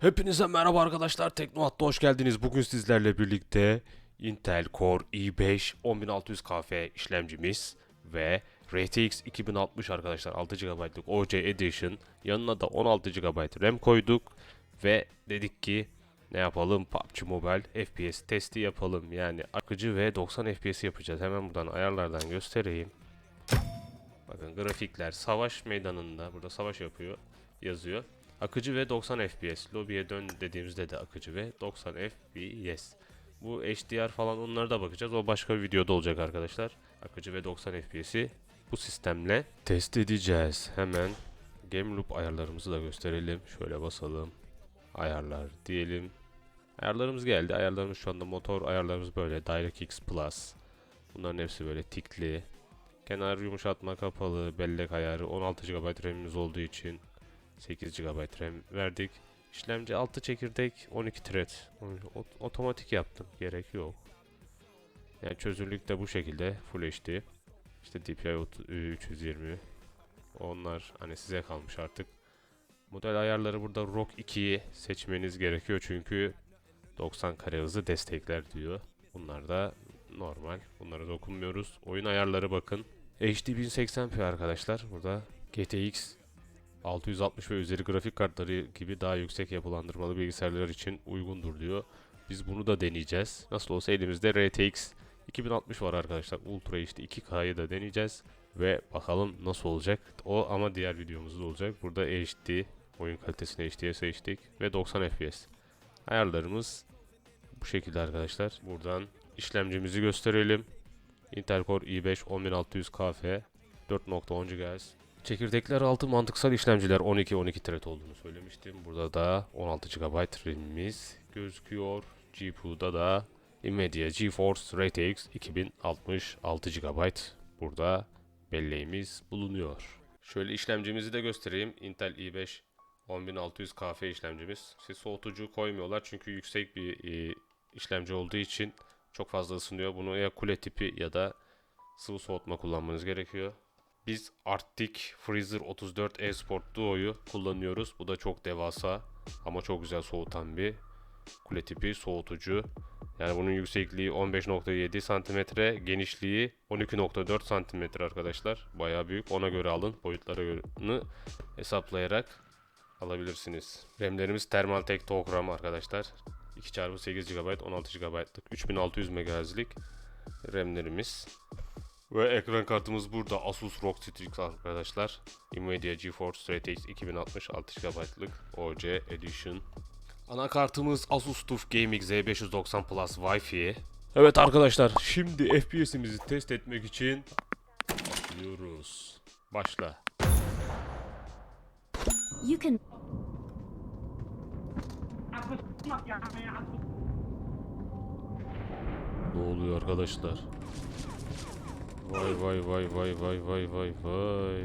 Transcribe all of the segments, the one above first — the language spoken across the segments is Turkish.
Hepinize merhaba arkadaşlar. Teknoat'ta hoş geldiniz. Bugün sizlerle birlikte Intel Core i5 10600 KF işlemcimiz ve RTX 2060 arkadaşlar. 6 GB'lık OC Edition. Yanına da 16 GB RAM koyduk ve dedik ki ne yapalım? PUBG Mobile FPS testi yapalım. Yani akıcı ve 90 FPS yapacağız. Hemen buradan ayarlardan göstereyim. Bakın grafikler savaş meydanında. Burada savaş yapıyor yazıyor Akıcı ve 90 FPS. Lobiye dön dediğimizde de akıcı ve 90 FPS. Bu HDR falan onlara da bakacağız. O başka bir videoda olacak arkadaşlar. Akıcı ve 90 FPS'i bu sistemle test edeceğiz. Hemen Game Loop ayarlarımızı da gösterelim. Şöyle basalım. Ayarlar diyelim. Ayarlarımız geldi. Ayarlarımız şu anda motor ayarlarımız böyle. DirectX Plus. Bunların hepsi böyle tikli. Kenar yumuşatma kapalı. Bellek ayarı. 16 GB RAM'imiz olduğu için 8 GB RAM verdik. İşlemci 6 çekirdek 12 thread. Otomatik yaptım. Gerek yok. Yani çözünürlük de bu şekilde Full HD. İşte DPI ot- 320. Onlar hani size kalmış artık. Model ayarları burada ROG 2'yi seçmeniz gerekiyor çünkü 90 kare hızı destekler diyor. Bunlar da normal. Bunlara dokunmuyoruz. Oyun ayarları bakın. HD 1080p arkadaşlar. Burada GTX 660 ve üzeri grafik kartları gibi daha yüksek yapılandırmalı bilgisayarlar için uygundur diyor. Biz bunu da deneyeceğiz. Nasıl olsa elimizde RTX 2060 var arkadaşlar. Ultra HD 2K'yı da deneyeceğiz. Ve bakalım nasıl olacak. O ama diğer videomuzda olacak. Burada HD, oyun kalitesini HD'ye seçtik. Ve 90 FPS. Ayarlarımız bu şekilde arkadaşlar. Buradan işlemcimizi gösterelim. Intel Core i5 10600 KF 4.10 GHz Çekirdekler altı mantıksal işlemciler 12-12 thread olduğunu söylemiştim. Burada da 16 GB RAM'imiz gözüküyor. GPU'da da Nvidia GeForce RTX 2060 6 GB burada belleğimiz bulunuyor. Şöyle işlemcimizi de göstereyim. Intel i5 10600 KF işlemcimiz. Siz soğutucu koymuyorlar çünkü yüksek bir e, işlemci olduğu için çok fazla ısınıyor. Bunu ya kule tipi ya da sıvı soğutma kullanmanız gerekiyor. Biz Arctic Freezer 34 E-Sport Duo'yu kullanıyoruz. Bu da çok devasa ama çok güzel soğutan bir kule tipi soğutucu. Yani bunun yüksekliği 15.7 cm, genişliği 12.4 cm arkadaşlar. Bayağı büyük. Ona göre alın. Boyutlara göre hesaplayarak alabilirsiniz. RAM'lerimiz Thermaltake Togram arkadaşlar. 2x8 GB, 16 GB'lık, 3600 MHz'lik RAM'lerimiz. Ve ekran kartımız burada Asus ROG Strix arkadaşlar. Nvidia GeForce RTX 2060 6 GB'lık OC Edition. Anakartımız Asus TUF Gaming Z590 Plus Wi-Fi. Evet arkadaşlar şimdi FPS'imizi test etmek için başlıyoruz. Başla. You can Ne oluyor arkadaşlar? Vay vay vay vay vay vay vay vay.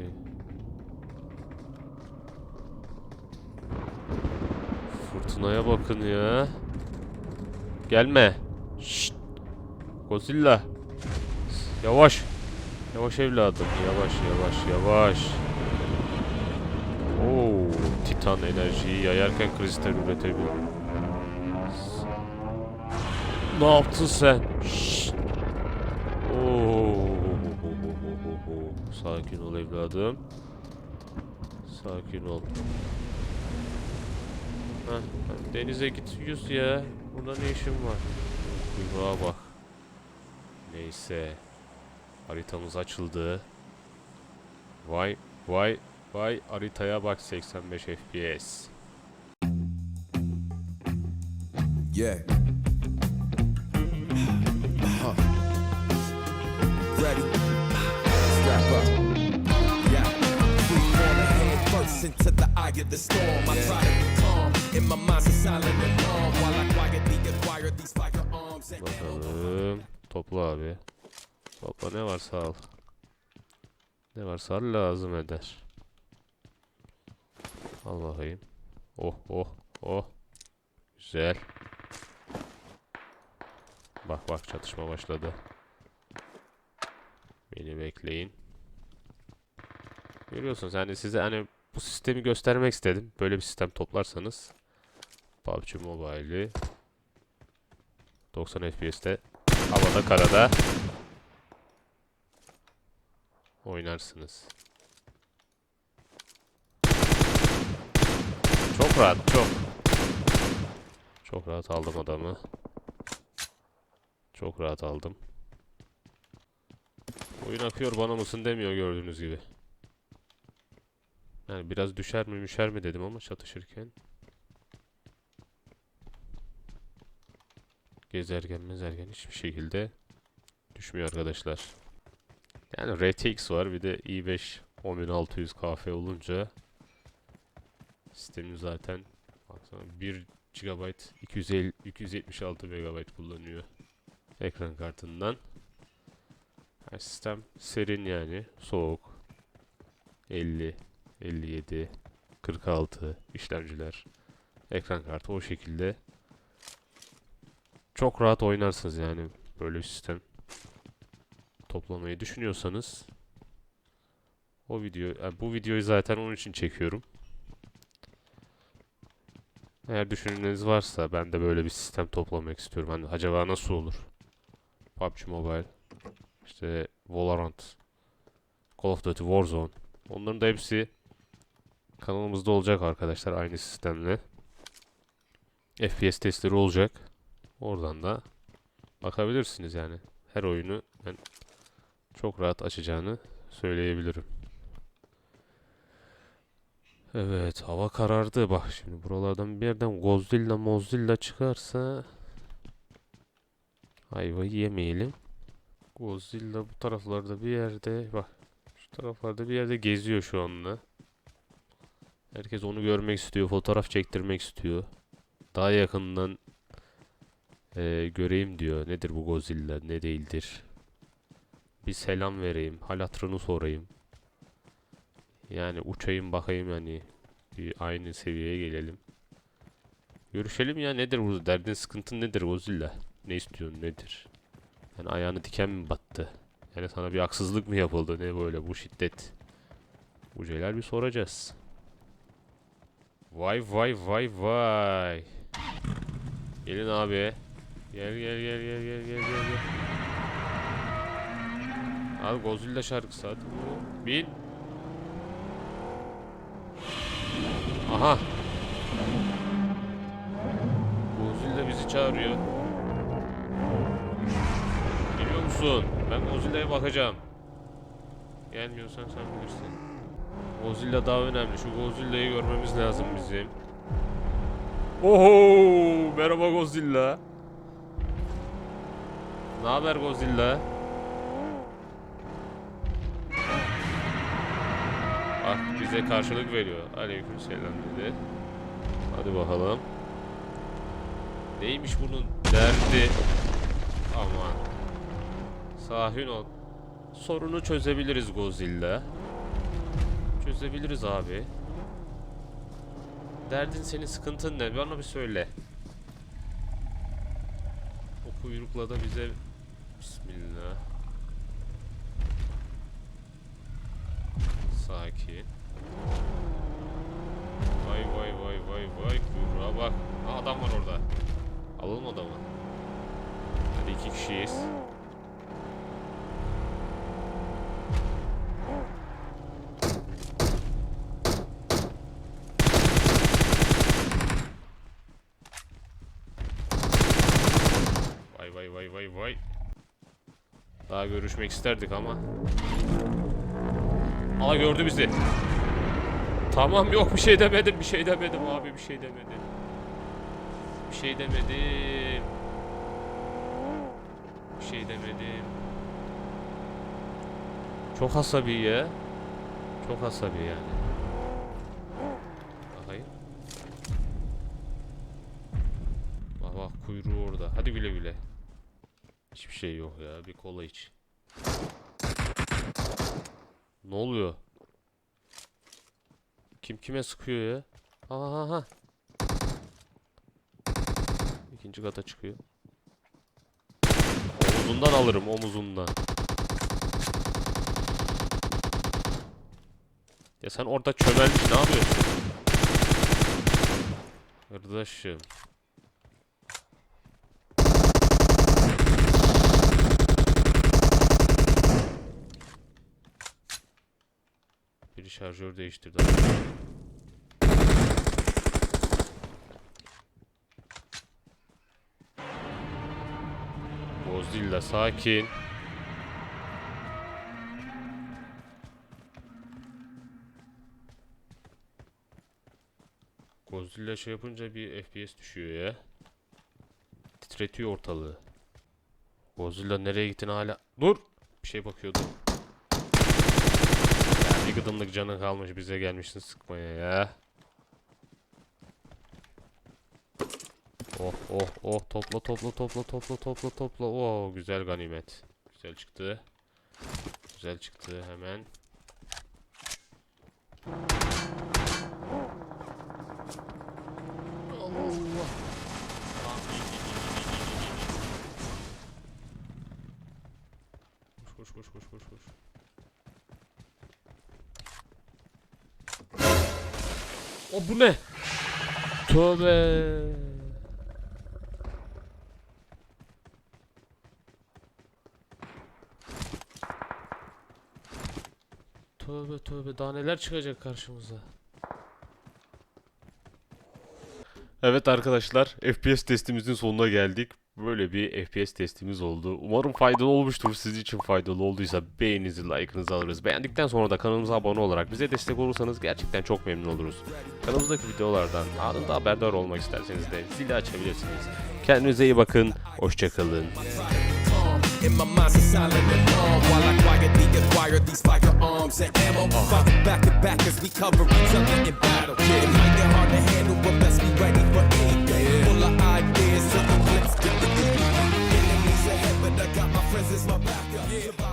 Fırtınaya bakın ya. Gelme. Şşt. Godzilla. Yavaş. Yavaş evladım. Yavaş yavaş yavaş. Oo, Titan enerjiyi yayarken kristal üretebilir. Ne yaptın sen? Şşt. Oo. Sakin ol evladım. Sakin ol. Heh, denize git yüz ya. Burada ne işin var? Kuyruğa bak. Neyse. Haritamız açıldı. Vay vay vay haritaya bak 85 FPS. Yeah. Ready? İnto the eye of the storm. I try to be calm. In my mind's a silent alarm while I quietly acquire these firearms. Bakalım. Topla abi. Topla ne varsa al. Ne varsa al lazım eder. Al bakayım. Oh oh oh. Güzel. Bak bak çatışma başladı. Beni bekleyin. Görüyorsunuz yani size hani bu sistemi göstermek istedim. Böyle bir sistem toplarsanız PUBG Mobile'i 90 FPS'te havada karada oynarsınız. Çok rahat, çok. Çok rahat aldım adamı. Çok rahat aldım. Oyun akıyor bana mısın demiyor gördüğünüz gibi. Yani biraz düşer mi müşer mi dedim ama çatışırken. Gezerken mezerken hiçbir şekilde düşmüyor arkadaşlar. Yani RTX var bir de i5 10600 KF olunca sistemi zaten baksana 1 GB 250 276 MB kullanıyor ekran kartından. Her sistem serin yani soğuk 50 57 46 işlemciler ekran kartı o şekilde çok rahat oynarsınız yani böyle bir sistem toplamayı düşünüyorsanız o video yani bu videoyu zaten onun için çekiyorum. Eğer düşünceniz varsa ben de böyle bir sistem toplamak istiyorum. Hani acaba nasıl olur? PUBG Mobile, işte Valorant, Call of Duty Warzone. Onların da hepsi kanalımızda olacak arkadaşlar aynı sistemle. FPS testleri olacak. Oradan da bakabilirsiniz yani. Her oyunu ben çok rahat açacağını söyleyebilirim. Evet, hava karardı. Bak şimdi buralardan bir yerden Godzilla Mozilla çıkarsa ayvayı yemeyelim. Godzilla bu taraflarda bir yerde bak şu taraflarda bir yerde geziyor şu anda. Herkes onu görmek istiyor, fotoğraf çektirmek istiyor. Daha yakından eee, göreyim diyor. Nedir bu Godzilla, ne değildir. Bir selam vereyim, hal hatırını sorayım. Yani uçayım bakayım hani bir aynı seviyeye gelelim. Görüşelim ya nedir bu derdin sıkıntın nedir Godzilla? Ne istiyorsun nedir? Yani ayağını diken mi battı? Yani sana bir haksızlık mı yapıldı ne böyle bu şiddet? Bu şeyler bir soracağız. Vay vay vay vay. Gelin abi. Gel gel gel gel gel gel gel gel. Abi Godzilla şarkısı hadi. Bin. Aha. Godzilla bizi çağırıyor. Geliyor musun? Ben Godzilla'ya bakacağım. Gelmiyorsan sen bilirsin. Godzilla daha önemli. Şu Godzilla'yı görmemiz lazım bizim. Oho! Merhaba Godzilla. Ne haber Godzilla? Bak bize karşılık veriyor. Aleykümselam dedi. Hadi bakalım. Neymiş bunun derdi? Aman. Sahin ol. Sorunu çözebiliriz Godzilla. Çözebiliriz abi. Derdin senin sıkıntın ne? Bana bir söyle. O kuyrukla da bize Bismillah. Sakin. Vay vay vay vay vay kuyruğa bak. Aa, adam var orada. Alalım adamı. Hadi iki kişiyiz. Vay vay vay vay vay. Daha görüşmek isterdik ama. Aa gördü bizi. Tamam yok bir şey demedim bir şey demedim abi bir şey demedim. Bir şey demedim. Bir şey demedim. Çok asabi ya. Çok asabi yani. Bakayım. Bak bak kuyruğu orada. Hadi güle güle. Hiçbir şey yok ya. Bir kola iç. Ne oluyor? Kim kime sıkıyor ya? Aha aha. İkinci kata çıkıyor. Omuzundan alırım omuzundan. Ya sen orada çömelmiş ne yapıyorsun? Kardeşim. Şarjör değiştirdi. Godzilla sakin. Godzilla şey yapınca bir FPS düşüyor ya. Titretiyor ortalığı. Godzilla nereye gittin hala? Dur! Bir şey bakıyordum. Bir gıdımlık canın kalmış bize gelmişsin sıkmaya ya. Oh oh oh topla topla topla topla topla topla. Oo güzel ganimet. Güzel çıktı. Güzel çıktı hemen. Koş koş koş koş koş. O bu ne? Tövbe. Tövbe tövbe daha neler çıkacak karşımıza. Evet arkadaşlar FPS testimizin sonuna geldik. Böyle bir FPS testimiz oldu. Umarım faydalı olmuştur. Sizin için faydalı olduysa beğeninizi, like'ınızı alırız. Beğendikten sonra da kanalımıza abone olarak bize destek olursanız gerçekten çok memnun oluruz. Kanalımızdaki videolardan anında haberdar olmak isterseniz de zili açabilirsiniz. Kendinize iyi bakın. Hoşçakalın. In my mind's a silent alarm while I quietly acquire these firearms and ammo. Fight back to back as we cover each other in battle. It might get hard to handle, but best be ready for anything. Full of ideas, Enemies ahead, but I got my friends as my backup. Survival